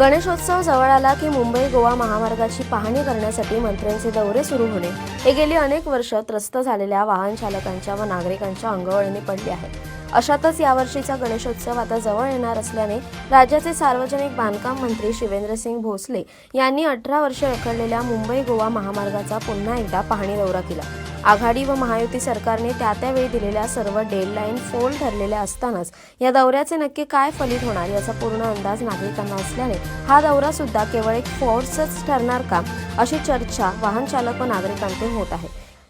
गणेशोत्सव जवळ आला की मुंबई गोवा महामार्गाची पाहणी करण्यासाठी मंत्र्यांचे दौरे सुरू होणे. हे गेली अनेक वर्ष त्रस्त झालेल्या वाहन चालकांच्या व नागरिकांच्या अंगवळणी पडली आहे अशातच यावर्षीचा गणेशोत्सव आता जवळ येणार असल्याने राज्याचे सार्वजनिक बांधकाम मंत्री शिवेंद्रसिंग भोसले यांनी अठरा वर्षे रखडलेल्या मुंबई गोवा महामार्गाचा पुन्हा एकदा पाहणी दौरा केला. आघाडी व महायुती सरकारने त्या त्यावेळी दिलेल्या सर्व डेडलाईन फोल ठरलेल्या असतानाच या दौऱ्याचे नक्की काय फलित होणार याचा पूर्ण अंदाज नागरिकांना असल्याने हा दौरा सुद्धा केवळ एक फोर्सच ठरणार का अशी चर्चा वाहन चालक व नागरिकांचे होत आहे.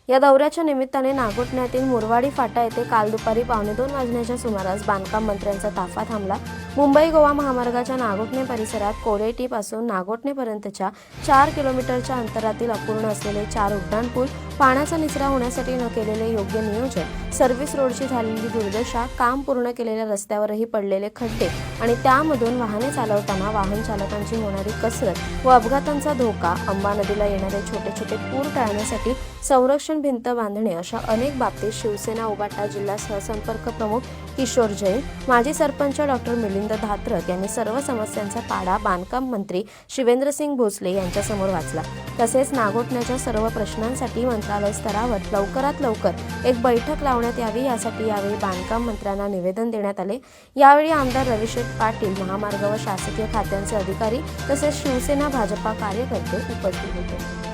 या दौऱ्याच्या निमित्ताने नागोठण्यातील मुरवाडी फाटा येथे काल दुपारी पावणे दोन वाजण्याच्या सुमारास बांधकाम मंत्र्यांचा ताफा थांबला. मुंबई गोवा महामार्गाच्या नागोठणे परिसरात कोरेटीपासून नागोठणेपर्यंतच्या चार किलोमीटरच्या अंतरातील अपूर्ण असलेले चार उड्डाणपूल पाण्याचा निचरा होण्यासाठी न केलेले योग्य नियोजन सर्व्हिस रोडची झालेली दुर्दशा काम पूर्ण केलेल्या रस्त्यावरही पडलेले खड्डे आणि त्यामधून वाहने चालवताना वाहन चालकांची होणारी कसरत व अपघातांचा धोका अंबा नदीला येणारे छोटे छोटे पूर टाळण्यासाठी संरक्षण भिंत बांधणे अशा अनेक बाबतीत शिवसेना उबाटा जिल्हा सहसंपर्क प्रमुख किशोर जैन माजी सरपंच डॉक्टर मिलिंद धात्रक यांनी सर्व समस्यांचा पाडा बांधकाम मंत्री शिवेंद्रसिंग भोसले यांच्यासमोर वाचला. तसेच नागोठण्याच्या सर्व प्रश्नांसाठी मंत्रालय स्तरावर लवकरात लवकर एक बैठक लावण्यात यावी यासाठी यावेळी बांधकाम मंत्र्यांना निवेदन देण्यात आले. यावेळी आमदार रविशेठ पाटील महामार्ग व शासकीय खात्यांचे अधिकारी तसेच शिवसेना भाजपा कार्यकर्ते उपस्थित होते.